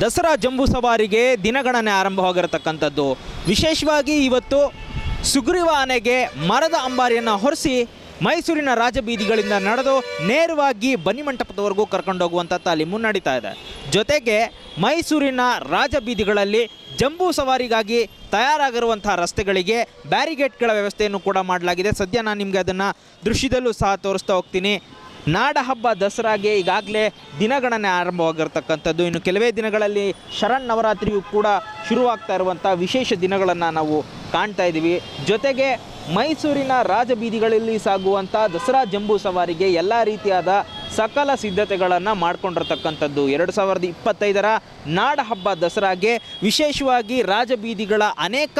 ದಸರಾ ಜಂಬೂ ಸವಾರಿಗೆ ದಿನಗಣನೆ ಆರಂಭವಾಗಿರತಕ್ಕಂಥದ್ದು. ವಿಶೇಷವಾಗಿ ಇವತ್ತು ಸುಗ್ರೀವ ಆನೆಗೆ ಮರದ ಅಂಬಾರಿಯನ್ನು ಹೊರಿಸಿ ಮೈಸೂರಿನ ರಾಜಬೀದಿಗಳಿಂದ ನಡೆದು ನೇರವಾಗಿ ಬನ್ನಿಮಂಟಪದವರೆಗೂ ಕರ್ಕೊಂಡೋಗುವಂಥ ತಾಲೀಮು ನಡೀತಾ ಇದೆ. ಜೊತೆಗೆ ಮೈಸೂರಿನ ರಾಜಬೀದಿಗಳಲ್ಲಿ ಜಂಬೂ ಸವಾರಿಗಾಗಿ ತಯಾರಾಗಿರುವಂಥ ರಸ್ತೆಗಳಿಗೆ ಬ್ಯಾರಿಗೇಟ್ಗಳ ವ್ಯವಸ್ಥೆಯನ್ನು ಕೂಡ ಮಾಡಲಾಗಿದೆ. ಸದ್ಯ ನಾನು ನಿಮಗೆ ಅದನ್ನು ದೃಶ್ಯದಲ್ಲೂ ಸಹ ತೋರಿಸ್ತಾ ಹೋಗ್ತೀನಿ. ನಾಡ ಹಬ್ಬ ದಸರಾಗೆ ಈಗಾಗಲೇ ದಿನಗಣನೆ ಆರಂಭವಾಗಿರ್ತಕ್ಕಂಥದ್ದು. ಇನ್ನು ಕೆಲವೇ ದಿನಗಳಲ್ಲಿ ಶರಣ್ ನವರಾತ್ರಿಯು ಕೂಡ ಶುರುವಾಗ್ತಾ ಇರುವಂಥ ವಿಶೇಷ ದಿನಗಳನ್ನು ನಾವು ಕಾಣ್ತಾ ಇದ್ದೀವಿ. ಜೊತೆಗೆ ಮೈಸೂರಿನ ರಾಜಬೀದಿಗಳಲ್ಲಿ ಸಾಗುವಂಥ ದಸರಾ ಜಂಬೂ ಸವಾರಿಗೆ ಎಲ್ಲ ರೀತಿಯಾದ ಸಕಲ ಸಿದ್ಧತೆಗಳನ್ನು ಮಾಡ್ಕೊಂಡಿರ್ತಕ್ಕಂಥದ್ದು. ಎರಡು ಸಾವಿರದ ಇಪ್ಪತ್ತೈದರ ನಾಡ ಹಬ್ಬ ದಸರಾಗೆ ವಿಶೇಷವಾಗಿ ರಾಜಬೀದಿಗಳ ಅನೇಕ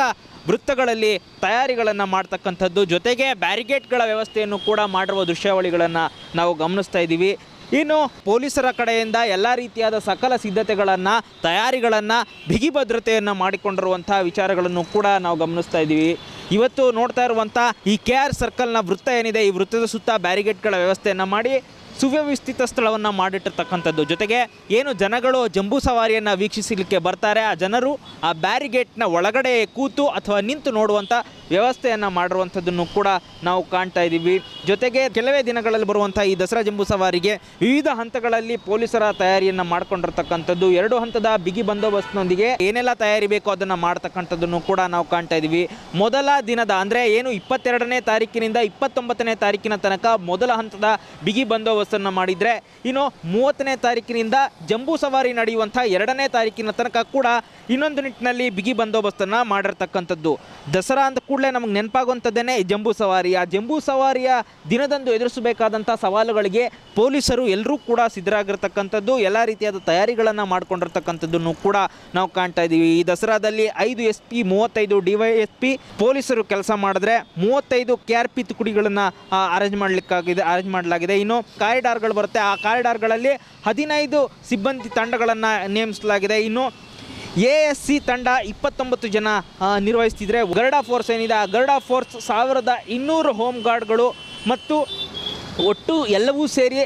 ವೃತ್ತಗಳಲ್ಲಿ ತಯಾರಿಗಳನ್ನು ಮಾಡ್ತಕ್ಕಂಥದ್ದು. ಜೊತೆಗೆ ಬ್ಯಾರಿಗೇಟ್ಗಳ ವ್ಯವಸ್ಥೆಯನ್ನು ಕೂಡ ಮಾಡಿರುವ ದೃಶ್ಯಾವಳಿಗಳನ್ನು ನಾವು ಗಮನಿಸ್ತಾ ಇದ್ದೀವಿ. ಇನ್ನು ಪೊಲೀಸರ ಕಡೆಯಿಂದ ಎಲ್ಲ ರೀತಿಯಾದ ಸಕಲ ಸಿದ್ಧತೆಗಳನ್ನು, ತಯಾರಿಗಳನ್ನು, ಬಿಗಿ ಭದ್ರತೆಯನ್ನು ಮಾಡಿಕೊಂಡಿರುವಂಥ ವಿಚಾರಗಳನ್ನು ಕೂಡ ನಾವು ಗಮನಿಸ್ತಾ ಇದ್ದೀವಿ. ಇವತ್ತು ನೋಡ್ತಾ ಇರುವಂಥ ಈ ಕೆ ಆರ್ ಸರ್ಕಲ್ನ ವೃತ್ತ ಏನಿದೆ, ಈ ವೃತ್ತದ ಸುತ್ತ ಬ್ಯಾರಿಗೇಟ್ಗಳ ವ್ಯವಸ್ಥೆಯನ್ನು ಮಾಡಿ ಸುವ್ಯವಸ್ಥಿತ ಸ್ಥಳವನ್ನು ಮಾಡಿಟ್ಟಿರ್ತಕ್ಕಂಥದ್ದು. ಜೊತೆಗೆ ಏನು ಜನಗಳು ಜಂಬೂ ಸವಾರಿಯನ್ನು ವೀಕ್ಷಿಸಲಿಕ್ಕೆ ಬರ್ತಾರೆ, ಆ ಜನರು ಆ ಬ್ಯಾರಿಗೇಟ್ನ ಒಳಗಡೆ ಕೂತು ಅಥವಾ ನಿಂತು ನೋಡುವಂಥ ವ್ಯವಸ್ಥೆಯನ್ನು ಮಾಡಿರುವಂಥದ್ದನ್ನು ಕೂಡ ನಾವು ಕಾಣ್ತಾ ಇದ್ದೀವಿ. ಜೊತೆಗೆ ಕೆಲವೇ ದಿನಗಳಲ್ಲಿ ಬರುವಂಥ ಈ ದಸರಾ ಜಂಬೂ ಸವಾರಿಗೆ ವಿವಿಧ ಹಂತಗಳಲ್ಲಿ ಪೊಲೀಸರ ತಯಾರಿಯನ್ನು ಮಾಡ್ಕೊಂಡಿರ್ತಕ್ಕಂಥದ್ದು. ಎರಡು ಹಂತದ ಬಿಗಿ ಬಂದೋಬಸ್ತ್ನೊಂದಿಗೆ ಏನೆಲ್ಲ ತಯಾರಿ ಬೇಕೋ ಅದನ್ನು ಮಾಡ್ತಕ್ಕಂಥದ್ದನ್ನು ಕೂಡ ನಾವು ಕಾಣ್ತಾ ಇದ್ದೀವಿ. ಮೊದಲ ದಿನದ ಅಂದರೆ ಏನು ಇಪ್ಪತ್ತೆರಡನೇ ತಾರೀಕಿನಿಂದ ಇಪ್ಪತ್ತೊಂಬತ್ತನೇ ತಾರೀಕಿನ ತನಕ ಮೊದಲ ಹಂತದ ಬಿಗಿ ಬಂದೋಬಸ್ತನ್ನು ಮಾಡಿದರೆ ಇನ್ನು ಮೂವತ್ತನೇ ತಾರೀಕಿನಿಂದ ಜಂಬೂ ಸವಾರಿ ನಡೆಯುವಂಥ ಎರಡನೇ ತಾರೀಕಿನ ತನಕ ಕೂಡ ಇನ್ನೊಂದು ನಿಟ್ಟಿನಲ್ಲಿ ಬಿಗಿ ಬಂದೋಬಸ್ತನ್ನು ಮಾಡಿರ್ತಕ್ಕಂಥದ್ದು. ದಸರಾ ಅಂದ ಕೂಡಲೇ ನಮಗೆ ನೆನಪಾಗುವಂಥದ್ದೇ ಜಂಬೂ ಸವಾರಿ. ಆ ಜಂಬೂ ಸವಾರಿಯ ದಿನದಂದು ಎದುರಿಸಬೇಕಾದಂಥ ಸವಾಲುಗಳಿಗೆ ಪೊಲೀಸರು ಎಲ್ಲರೂ ಕೂಡ ಸಿದ್ಧರಾಗಿರ್ತಕ್ಕಂಥದ್ದು, ಎಲ್ಲ ರೀತಿಯಾದ ತಯಾರಿಗಳನ್ನು ಮಾಡಿಕೊಂಡಿರ್ತಕ್ಕಂಥದ್ದನ್ನು ಕೂಡ ನಾವು ಕಾಣ್ತಾ ಇದ್ದೀವಿ. ಈ ದಸರಾದಲ್ಲಿ ಐದು ಎಸ್ ಪಿ ಮೂವತ್ತೈದು ಡಿ ಪೊಲೀಸರು ಕೆಲಸ ಮಾಡಿದ್ರೆ ಮೂವತ್ತೈದು ಕೆ ಆರ್ ಪಿ ತುಕುಡಿಗಳನ್ನು ಅರೇಂಜ್ ಮಾಡಲಿಕ್ಕಾಗಿದೆ, ಅರೇಂಜ್ ಮಾಡಲಾಗಿದೆ. ಇನ್ನು ಕಾರಿಡಾರ್ಗಳು ಬರುತ್ತೆ. ಆ ಕಾರಿಡಾರ್ಗಳಲ್ಲಿ ಹದಿನೈದು ಸಿಬ್ಬಂದಿ ತಂಡಗಳನ್ನು ನೇಮಿಸಲಾಗಿದೆ. ಇನ್ನು ಎ ಎಸ್ ಸಿ ತಂಡ ಇಪ್ಪತ್ತೊಂಬತ್ತು ಜನ ನಿರ್ವಹಿಸ್ತಿದ್ರೆ ಗರ್ಡಾ ಫೋರ್ಸ್ ಏನಿದೆ, ಆ ಗರುಡ ಫೋರ್ಸ್ ಸಾವಿರದ ಇನ್ನೂರು ಹೋಮ್ ಗಾರ್ಡ್ಗಳು ಮತ್ತು ಒಟ್ಟು ಎಲ್ಲವೂ ಸೇರಿ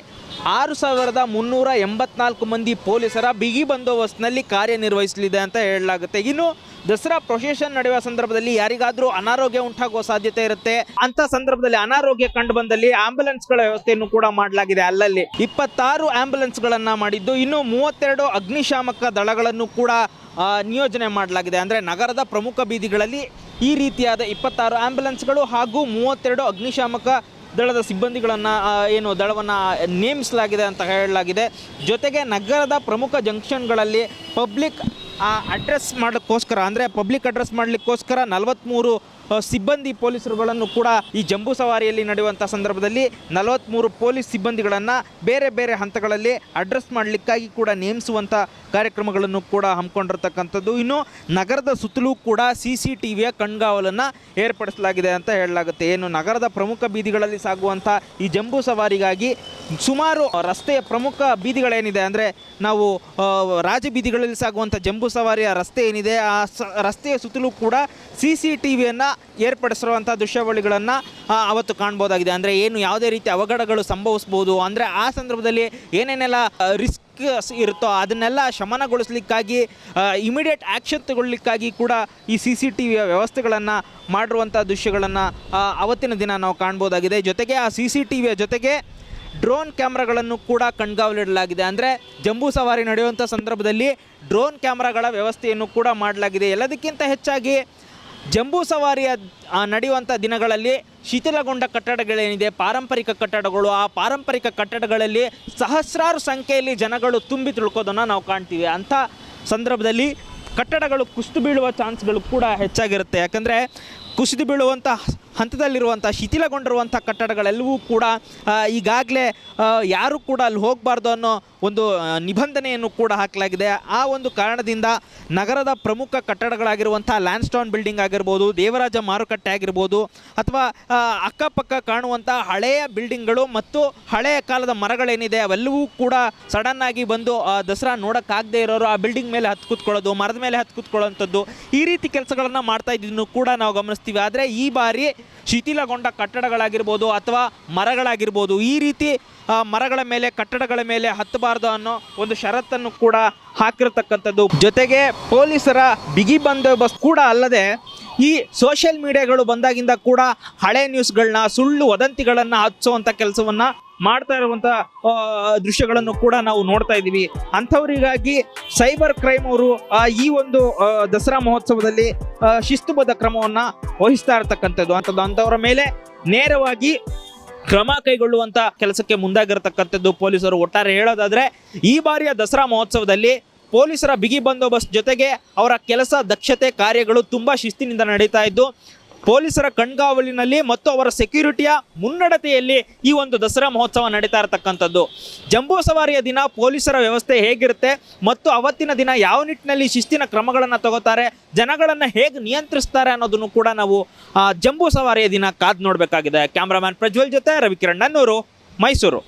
ಆರು ಸಾವಿರದ ಮುನ್ನೂರ ಎಂಬತ್ನಾಲ್ಕು ಮಂದಿ ಪೊಲೀಸರ ಬಿಗಿ ಬಂದೋಬಸ್ತ್ನಲ್ಲಿ ಕಾರ್ಯನಿರ್ವಹಿಸಲಿದೆ ಅಂತ ಹೇಳಲಾಗುತ್ತೆ. ಇನ್ನು ದಸರಾ ಪ್ರೊಸೆಷನ್ ನಡೆಯುವ ಸಂದರ್ಭದಲ್ಲಿ ಯಾರಿಗಾದ್ರೂ ಅನಾರೋಗ್ಯ ಉಂಟಾಗುವ ಸಾಧ್ಯತೆ ಇರುತ್ತೆ. ಅಂತ ಸಂದರ್ಭದಲ್ಲಿ ಅನಾರೋಗ್ಯ ಕಂಡು ಬಂದಲ್ಲಿ ಆಂಬ್ಯುಲೆನ್ಸ್ಗಳ ವ್ಯವಸ್ಥೆಯನ್ನು ಕೂಡ ಮಾಡಲಾಗಿದೆ ಅಲ್ಲಲ್ಲಿ. ಇಪ್ಪತ್ತಾರು ಆಂಬ್ಯುಲೆನ್ಸ್ಗಳನ್ನ ಮಾಡಿದ್ದು, ಇನ್ನು ಮೂವತ್ತೆರಡು ಅಗ್ನಿಶಾಮಕ ದಳಗಳನ್ನು ಕೂಡ ನಿಯೋಜನೆ ಮಾಡಲಾಗಿದೆ. ಅಂದರೆ ನಗರದ ಪ್ರಮುಖ ಬೀದಿಗಳಲ್ಲಿ ಈ ರೀತಿಯಾದ ಇಪ್ಪತ್ತಾರು ಆಂಬ್ಯುಲೆನ್ಸ್ಗಳು ಹಾಗೂ ಮೂವತ್ತೆರಡು ಅಗ್ನಿಶಾಮಕ ದಳದ ಸಿಬ್ಬಂದಿಗಳನ್ನು ಏನು ದಳವನ್ನು ನೇಮಿಸಲಾಗಿದೆ ಅಂತ ಹೇಳಲಾಗಿದೆ. ಜೊತೆಗೆ ನಗರದ ಪ್ರಮುಖ ಜಂಕ್ಷನ್ಗಳಲ್ಲಿ ಪಬ್ಲಿಕ್ ಅಡ್ರೆಸ್ ಮಾಡೋಕ್ಕೋಸ್ಕರ ಅಂದರೆ ಪಬ್ಲಿಕ್ ಅಡ್ರೆಸ್ ಮಾಡಲಿಕ್ಕೋಸ್ಕರ ನಲವತ್ತ್ಮೂರು ಸಿಬ್ಬಂದಿ ಪೊಲೀಸರುಗಳನ್ನು ಕೂಡ ಈ ಜಂಬೂ ಸವಾರಿಯಲ್ಲಿ ನಡೆಯುವಂಥ ಸಂದರ್ಭದಲ್ಲಿ ನಲವತ್ತ್ಮೂರು ಪೊಲೀಸ್ ಸಿಬ್ಬಂದಿಗಳನ್ನು ಬೇರೆ ಬೇರೆ ಹಂತಗಳಲ್ಲಿ ಅಡ್ರೆಸ್ ಮಾಡಲಿಕ್ಕಾಗಿ ಕೂಡ ನೇಮಿಸುವಂಥ ಕಾರ್ಯಕ್ರಮಗಳನ್ನು ಕೂಡ ಹಮ್ಮಿಕೊಂಡಿರ್ತಕ್ಕಂಥದ್ದು. ಇನ್ನು ನಗರದ ಸುತ್ತಲೂ ಕೂಡ ಸಿ ಸಿ ಟಿ ವಿಯ ಕಣ್ಗಾವಲನ್ನು ಏರ್ಪಡಿಸಲಾಗಿದೆ ಅಂತ ಹೇಳಲಾಗುತ್ತೆ. ಏನು ನಗರದ ಪ್ರಮುಖ ಬೀದಿಗಳಲ್ಲಿ ಸಾಗುವಂಥ ಈ ಜಂಬೂ ಸವಾರಿಗಾಗಿ ಸುಮಾರು ರಸ್ತೆಯ ಪ್ರಮುಖ ಬೀದಿಗಳೇನಿದೆ ಅಂದರೆ ನಾವು ಆ, ರಾಜಬೀದಿಗಳಲ್ಲಿ ಸಾಗುವಂಥ ಜಂಬೂ ಸವಾರಿಯ ರಸ್ತೆ ಏನಿದೆ, ಆ ರಸ್ತೆಯ ಸುತ್ತಲೂ ಕೂಡ ಸಿ ಸಿ ಟಿ ವಿಯನ್ನು ಏರ್ಪಡಿಸಿರುವಂಥ ದೃಶ್ಯಾವಳಿಗಳನ್ನು ಅವತ್ತು ಕಾಣ್ಬೋದಾಗಿದೆ. ಅಂದರೆ ಏನು, ಯಾವುದೇ ರೀತಿ ಅವಘಡಗಳು ಸಂಭವಿಸ್ಬೋದು, ಅಂದರೆ ಆ ಸಂದರ್ಭದಲ್ಲಿ ಏನೇನೆಲ್ಲ ರಿಸ್ಕ್ ಇರುತ್ತೋ ಅದನ್ನೆಲ್ಲ ಶಮನಗೊಳಿಸ್ಲಿಕ್ಕಾಗಿ ಇಮಿಡಿಯೇಟ್ ಆ್ಯಕ್ಷನ್ ತಗೊಳ್ಳಿಕ್ಕಾಗಿ ಕೂಡ ಈ ಸಿ ಸಿ ಟಿ ವಿಯ ವ್ಯವಸ್ಥೆಗಳನ್ನು ಮಾಡಿರುವಂಥ ದೃಶ್ಯಗಳನ್ನು ಅವತ್ತಿನ ದಿನ ನಾವು ಕಾಣ್ಬೋದಾಗಿದೆ. ಜೊತೆಗೆ ಆ ಸಿ ಸಿ ಟಿ ವಿಯ ಜೊತೆಗೆ ಡ್ರೋನ್ ಕ್ಯಾಮ್ರಾಗಳನ್ನು ಕೂಡ ಕಣ್ಗಾವಲಿಡಲಾಗಿದೆ. ಅಂದರೆ ಜಂಬೂ ಸವಾರಿ ನಡೆಯುವಂಥ ಸಂದರ್ಭದಲ್ಲಿ ಡ್ರೋನ್ ಕ್ಯಾಮ್ರಾಗಳ ವ್ಯವಸ್ಥೆಯನ್ನು ಕೂಡ ಮಾಡಲಾಗಿದೆ. ಎಲ್ಲದಕ್ಕಿಂತ ಹೆಚ್ಚಾಗಿ ಜಂಬೂ ಸವಾರಿಯ ನಡೆಯುವಂಥ ದಿನಗಳಲ್ಲಿ ಶಿಥಿಲಗೊಂಡ ಕಟ್ಟಡಗಳೇನಿದೆ, ಪಾರಂಪರಿಕ ಕಟ್ಟಡಗಳು, ಆ ಪಾರಂಪರಿಕ ಕಟ್ಟಡಗಳಲ್ಲಿ ಸಹಸ್ರಾರು ಸಂಖ್ಯೆಯಲ್ಲಿ ಜನಗಳು ತುಂಬಿ ತುಳ್ಕೋದನ್ನು ನಾವು ಕಾಣ್ತೀವಿ. ಅಂಥ ಸಂದರ್ಭದಲ್ಲಿ ಕಟ್ಟಡಗಳು ಕುಸಿದು ಬೀಳುವ ಚಾನ್ಸ್ಗಳು ಕೂಡ ಹೆಚ್ಚಾಗಿರುತ್ತೆ. ಯಾಕಂದರೆ ಕುಸಿದು ಬೀಳುವಂಥ ಹಂತದಲ್ಲಿರುವಂಥ, ಶಿಥಿಲಗೊಂಡಿರುವಂಥ ಕಟ್ಟಡಗಳೆಲ್ಲವೂ ಕೂಡ ಈಗಾಗಲೇ ಯಾರು ಕೂಡ ಅಲ್ಲಿ ಹೋಗಬಾರ್ದು ಅನ್ನೋ ಒಂದು ನಿಬಂಧನೆಯನ್ನು ಕೂಡ ಹಾಕಲಾಗಿದೆ. ಆ ಒಂದು ಕಾರಣದಿಂದ ನಗರದ ಪ್ರಮುಖ ಕಟ್ಟಡಗಳಾಗಿರುವಂಥ ಲ್ಯಾಂಡ್ಸ್ಟೋನ್ ಬಿಲ್ಡಿಂಗ್ ಆಗಿರ್ಬೋದು, ದೇವರಾಜ ಮಾರುಕಟ್ಟೆ ಆಗಿರ್ಬೋದು, ಅಥವಾ ಅಕ್ಕಪಕ್ಕ ಕಾಣುವಂಥ ಹಳೆಯ ಬಿಲ್ಡಿಂಗ್ಗಳು ಮತ್ತು ಹಳೆಯ ಕಾಲದ ಮರಗಳೇನಿದೆ, ಅವೆಲ್ಲವೂ ಕೂಡ ಸಡನ್ನಾಗಿ ಬಂದು ದಸರಾ ನೋಡೋಕ್ಕಾಗದೇ ಇರೋರು ಆ ಬಿಲ್ಡಿಂಗ್ ಮೇಲೆ ಹತ್ತು ಕೂತ್ಕೊಳ್ಳೋದು, ಮರದ ಮೇಲೆ ಹತ್ತು ಕೂತ್ಕೊಳ್ಳೋಂಥದ್ದು, ಈ ರೀತಿ ಕೆಲಸಗಳನ್ನು ಮಾಡ್ತಾ ಇದ್ದಿದ್ದನ್ನು ಕೂಡ ನಾವು ಗಮನಿಸ್ತೀವಿ. ಆದರೆ ಈ ಬಾರಿ ಶಿಥಿಲಗೊಂಡ ಕಟ್ಟಡಗಳಾಗಿರ್ಬೋದು ಅಥವಾ ಮರಗಳಾಗಿರ್ಬೋದು, ಈ ರೀತಿ ಮರಗಳ ಮೇಲೆ, ಕಟ್ಟಡಗಳ ಮೇಲೆ ಹತ್ತಬಾರ್ದು ಅನ್ನೋ ಒಂದು ಷರತ್ತನ್ನು ಕೂಡ ಹಾಕಿರತಕ್ಕಂಥದ್ದು. ಜೊತೆಗೆ ಪೊಲೀಸರ ಬಿಗಿ ಬಂದೋಬಸ್ತ್ ಕೂಡ ಅಲ್ಲದೆ, ಈ ಸೋಷಿಯಲ್ ಮೀಡಿಯಾಗಳು ಬಂದಾಗಿಂದ ಕೂಡ ಹಳೆ ನ್ಯೂಸ್ಗಳನ್ನ ಸುಳ್ಳು ವದಂತಿಗಳನ್ನು ಹಚ್ಚುವಂಥ ಕೆಲಸವನ್ನ ಮಾಡ್ತಾ ಇರುವಂಥ ದೃಶ್ಯಗಳನ್ನು ಕೂಡ ನಾವು ನೋಡ್ತಾ ಇದ್ದೀವಿ. ಅಂಥವರಿಗಾಗಿ ಸೈಬರ್ ಕ್ರೈಮ್ ಅವರು ಈ ಒಂದು ದಸರಾ ಮಹೋತ್ಸವದಲ್ಲಿ ಶಿಸ್ತುಬದ್ಧ ಕ್ರಮವನ್ನ ವಹಿಸ್ತಾ ಇರತಕ್ಕಂಥದ್ದು. ಅಂಥದ್ದು ಅಂಥವರ ಮೇಲೆ ನೇರವಾಗಿ ಕ್ರಮ ಕೈಗೊಳ್ಳುವಂತ ಕೆಲಸಕ್ಕೆ ಮುಂದಾಗಿರತಕ್ಕಂಥದ್ದು ಪೊಲೀಸರು. ಒಟ್ಟಾರೆ ಹೇಳೋದಾದ್ರೆ, ಈ ಬಾರಿಯ ದಸರಾ ಮಹೋತ್ಸವದಲ್ಲಿ ಪೊಲೀಸರ ಬಿಗಿ ಬಂದೋಬಸ್ತ್ ಜೊತೆಗೆ ಅವರ ಕೆಲಸ, ದಕ್ಷತೆ, ಕಾರ್ಯಗಳು ತುಂಬಾ ಶಿಸ್ತಿನಿಂದ ನಡೀತಾ ಇದ್ದು ಪೊಲೀಸರ ಕಣ್ಗಾವಲಿನಲ್ಲಿ ಮತ್ತು ಅವರ ಸೆಕ್ಯೂರಿಟಿಯ ಮುನ್ನಡತೆಯಲ್ಲಿ ಈ ಒಂದು ದಸರಾ ಮಹೋತ್ಸವ ನಡೀತಾ ಇರತಕ್ಕಂಥದ್ದು. ಜಂಬೂ ಸವಾರಿಯ ದಿನ ಪೊಲೀಸರ ವ್ಯವಸ್ಥೆ ಹೇಗಿರುತ್ತೆ ಮತ್ತು ಅವತ್ತಿನ ದಿನ ಯಾವ ನಿಟ್ಟಿನಲ್ಲಿ ಶಿಸ್ತಿನ ಕ್ರಮಗಳನ್ನು ತಗೋತಾರೆ, ಜನಗಳನ್ನು ಹೇಗೆ ನಿಯಂತ್ರಿಸ್ತಾರೆ ಅನ್ನೋದನ್ನು ಕೂಡ ನಾವು ಜಂಬೂ ಸವಾರಿಯ ದಿನ ಕಾದು ನೋಡಬೇಕಾಗಿದೆ. ಕ್ಯಾಮ್ರಾಮ್ಯಾನ್ ಪ್ರಜ್ವಲ್ ಜೊತೆ ರವಿಕಿರಣ್ ನನ್ನೂರು, ಮೈಸೂರು.